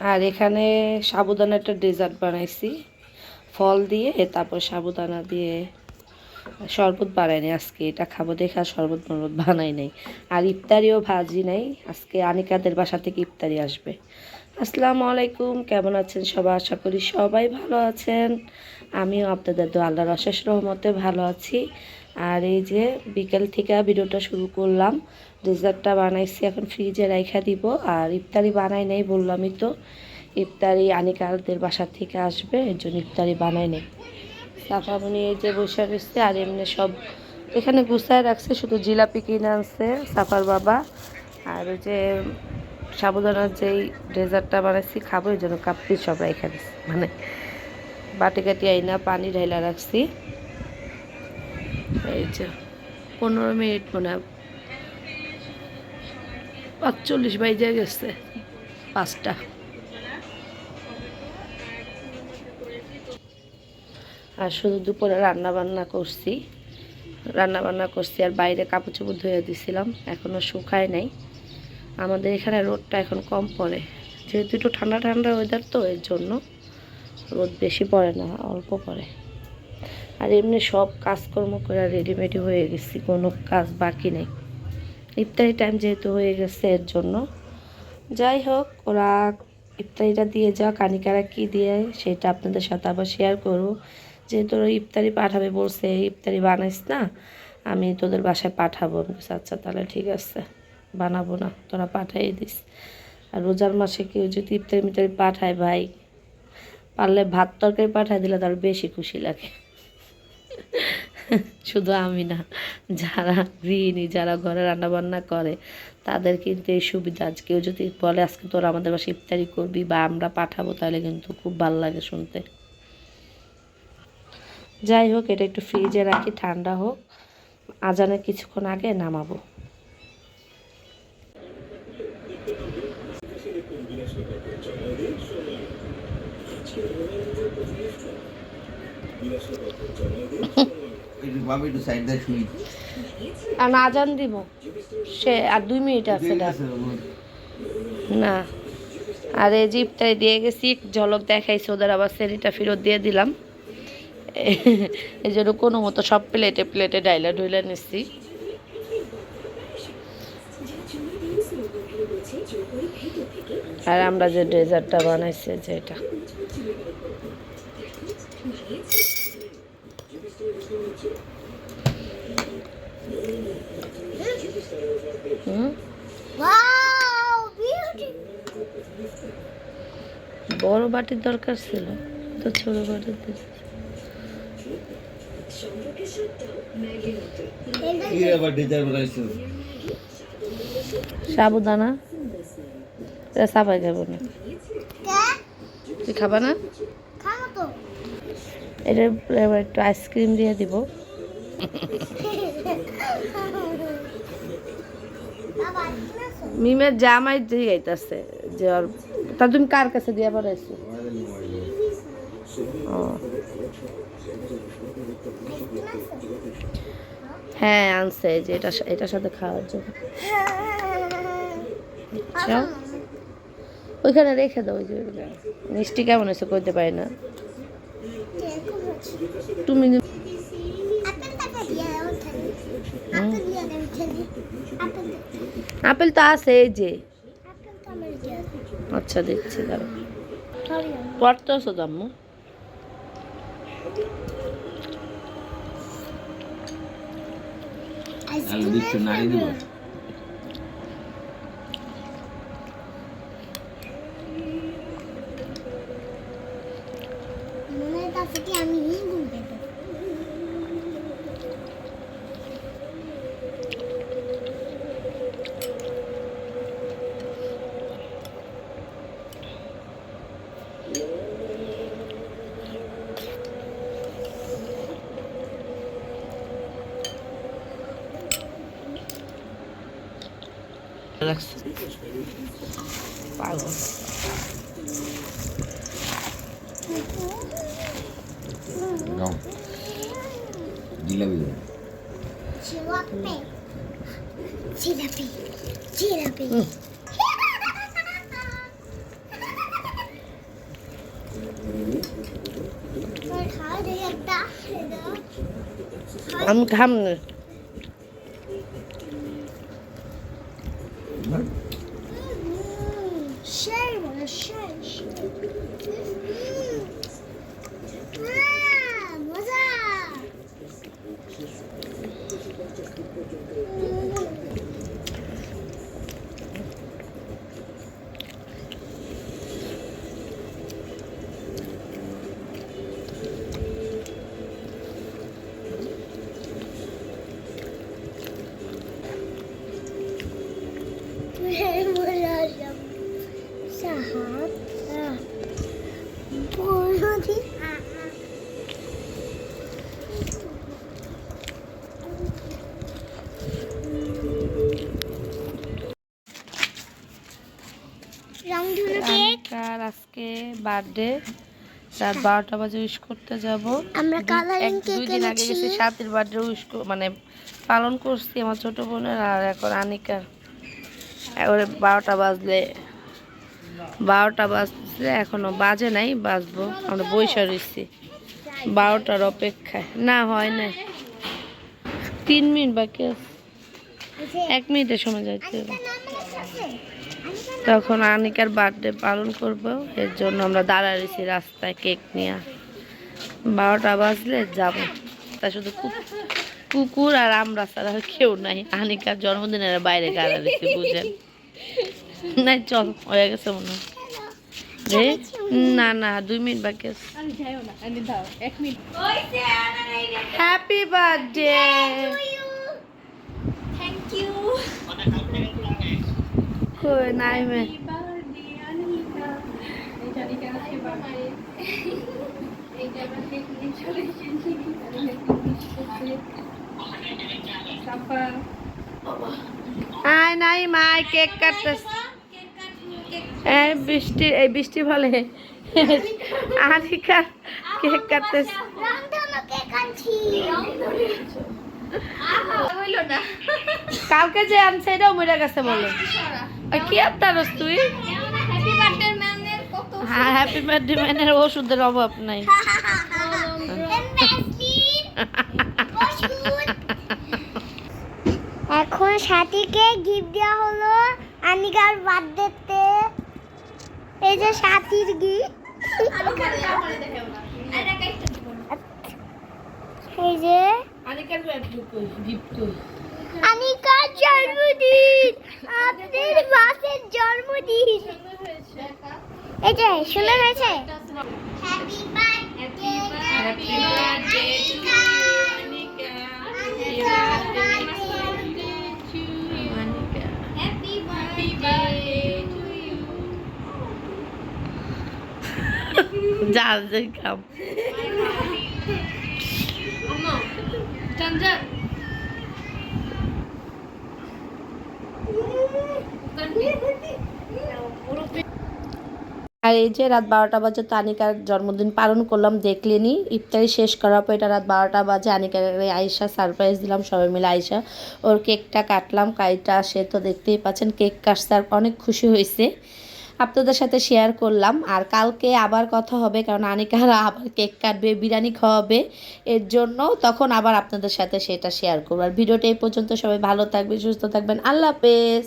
আর এখানে সাবুদানা একটা ডেজার্ট বানাইছি। ফল দিয়ে, তারপর সাবুদানা দিয়ে শরবত বানাইনি আজকে। এটা খাব দেখা শরবত মরবত বানাই নাই। আর ইফতারিও ভাজি নাই। আজকে আনিকাদের বাসা থেকে ইফতারি আসবে। আসসালামু আলাইকুম, কেমন আছেন সবাই? আশা করি সবাই ভালো আছেন। আমিও আপনাদের দো আল্লাহর অশেষ রহমতে ভালো আছি। আর এই যে বিকেল থেকে ভিডিওটা শুরু করলাম। ডেজার্টটা বানাইছি, এখন ফ্রিজে রাইখা দিব। আর ইফতারি বানাই নাই বললামই তো। ইফতারি আনিকাদের বাসা থেকে আসবে, এর জন্য ইফতারি বানাই নাই। সাফামনি এই যে বসে রয়েছে, আর এমনি সব এখানে গুছায় রাখছে, শুধু জিলাপি কিনে আনছে সাফার বাবা। আর ওই যে সাবুদানার যেই ডেজার্টটা বানাইছি, খাব এই জন্য কাপ্পি সব রেখে দিচ্ছি মানে বাটি কাটি আইনা, পানি ঢাইলা রাখছি। যে পনেরো মিনিট মনে হয়। পাঁচচল্লিশ বাইজে গেছে, পাঁচটা। আর শুধু দুপুরে রান্না বান্না করছি। রান্না বান্না করছি আর বাইরে কাপড় চোপড় ধুয়ে দিছিলাম এখনও শুকায় নাই। আমাদের এখানে রোদটা এখন কম পড়ে। যেহেতু একটু ঠান্ডা ঠান্ডা ওয়েদার তো, এর জন্য রোদ বেশি পড়ে না, অল্প পড়ে। আর এমনি সব কাজকর্ম করে রেডিমেডি হয়ে গেছি, কোনো কাজ বাকি নেই। ইফতারি টাইম যেহেতু হয়ে গেছে এর জন্য। যাই হোক, ওরা ইফতারিটা দিয়ে যাও কানিকারা কি দিয়ে, সেটা আপনাদের সাথে আবার শেয়ার করব। যেহেতু ওরা ইফতারি পাঠাবে, বলছে ইফতারি বানাইস না, আমি তোদের বাসায় পাঠাবো। আচ্ছা তাহলে ঠিক আছে, বানাবো না, তোরা পাঠাই দিস। আর রোজার মাসে কেউ যদি ইফতারি মিফতারি পাঠায়, ভাই, পারলে ভাত তরকারি পাঠায় দিলে তার বেশি খুশি লাগে। শুধু আমি না, যারা গৃহিণী, যারা ঘরে রান্না বান্না করে, তাদের কিন্তু এই সুবিধা। আজ কেউ যদি বলে আজকে তোরা আমাদের বাসায় ইফতারি করবি বা আমরা পাঠাবো, তাহলে কিন্তু খুব ভালো লাগে শুনতে। যাই হোক, এটা একটু ফ্রিজে রাখি, ঠান্ডা হোক। আজানের কিছুক্ষণ আগে নামাবো। একটু সাইড দিয়ে আর আজান দিব। সে আর দুই মিনিট আছে না। আর এই ইফতারি দিয়ে গেছি ঝলক দেখাইছি ওদের আবার সেরিটা ফেরত দিয়ে দিলাম। এই জন্য কোনো মতো সব প্লেটে প্লেটে ডাইলা ডুইলা নিচ্ছি আর আমরা যে ডেজার্টটা বানাইছি যে এটা। বড় বাটির দরকার ছিল তো ছোট বাটির সাবুদানা? এটা সাবাই খাব না। তুই খাবা না? এটার উপরে একটু আইসক্রিম দিয়ে দিব। মিমের জামাই দিয়ে গাইতেছে যে ওর তা তুমি কার কাছে দিয়ে পড়াইছো ও। হ্যাঁ আনছে যে, এটা এটার সাথে খাওয়ার জন্য। ওইখানে রেখে দাও, ওই যে মিষ্টি কেমন হয়েছে করতে পারি না। তুমি। আপেল তো আছে, এই যে। নাড়ি দিব flavor। মনে হইতাছে কি আমি রাখছে পাগল জিলাপি জিলাপি জিলাপি I'm coming. খাম না সেই বলে সেই আজকে বার্থডে রাত বারোটা বাজে উইশ করতে যাব। আমরা কালারিং এক দুই দিন আগে গেছি সাতের বার্থডে উইশ মানে পালন করছি আমার ছোট বোনের আর এখন আনিকার। এবারে বারোটা বাজলে বারোটা বাজলে এখনও বাজে নাই বাজবো। আমরা বৈশা রয়েছি বারোটার অপেক্ষায়। না হয় না তিন মিনিট বাকি আছে। এক মিনিটের সময় যাইতে হবে। তখন আনিকার বার্থডে পালন করব। এর জন্য আমরা দাঁড়াইছি রাস্তায় কেক নিয়ে। বারোটা বাজলে যাব। তা শুধু কুকুর আর আমরা ছাড়া আর কেউ নাই। আনিকার জন্মদিনের বাইরে দিচ্ছে বুঝেন? না চল হয়ে গেছে মনে হয়। রে না না দুই মিনিট বাকি আছে। হ্যাপি বার্থডে থ্যাংক ইউ কই নাই মে আয় নাই মাই কেক কাটতেছে। এই বৃষ্টি এই বৃষ্টি বলে। আনিকা কেক কাটতেছে। কালকে যে আনছে, এটাও মরে গেছে বলে। কি আনতারস তুই হ্যাপি বার্থডে ম্যামের কত হ্যাঁ হ্যাপি বার্থডে ম্যানের ওষুধের অভাব নাই এখন সাথীকে গিফট দেওয়া হলো আনিকার বার্থডেতে এই যে সাথীর গিফট এই যে আনিকার গিফট আনিকার জন্মদিন? আপনার বাসের জন্মদিন। যে সুন্দর হয়েছে happy birthday happy birthday happy birthday যা যে কাম আর এই যে রাত বারোটা বাজে তো আনিকার জন্মদিন পালন করলাম, দেখলেনি। ইফতারি শেষ করার পর এটা রাত বারোটা বাজে, আনিকার আয়সা সারপ্রাইজ দিলাম, সবাই মিলে আয়সা ওর কেকটা কাটলাম কাইটা সে তো দেখতেই পাচ্ছেন, কেক কাটতে আর অনেক খুশি হয়েছে। আপনাদের সাথে শেয়ার করলাম, আর কালকে আবার কথা হবে, কারণ আনিকারা আবার কেক কাটবে, বিরিয়ানি খাওয়াবে। এর জন্য তখন আবার আপনাদের সাথে সেটা শেয়ার করব। আর ভিডিওটা এই পর্যন্ত, সবাই ভালো থাকবে সুস্থ থাকবেন। আল্লাহ হাফেজ।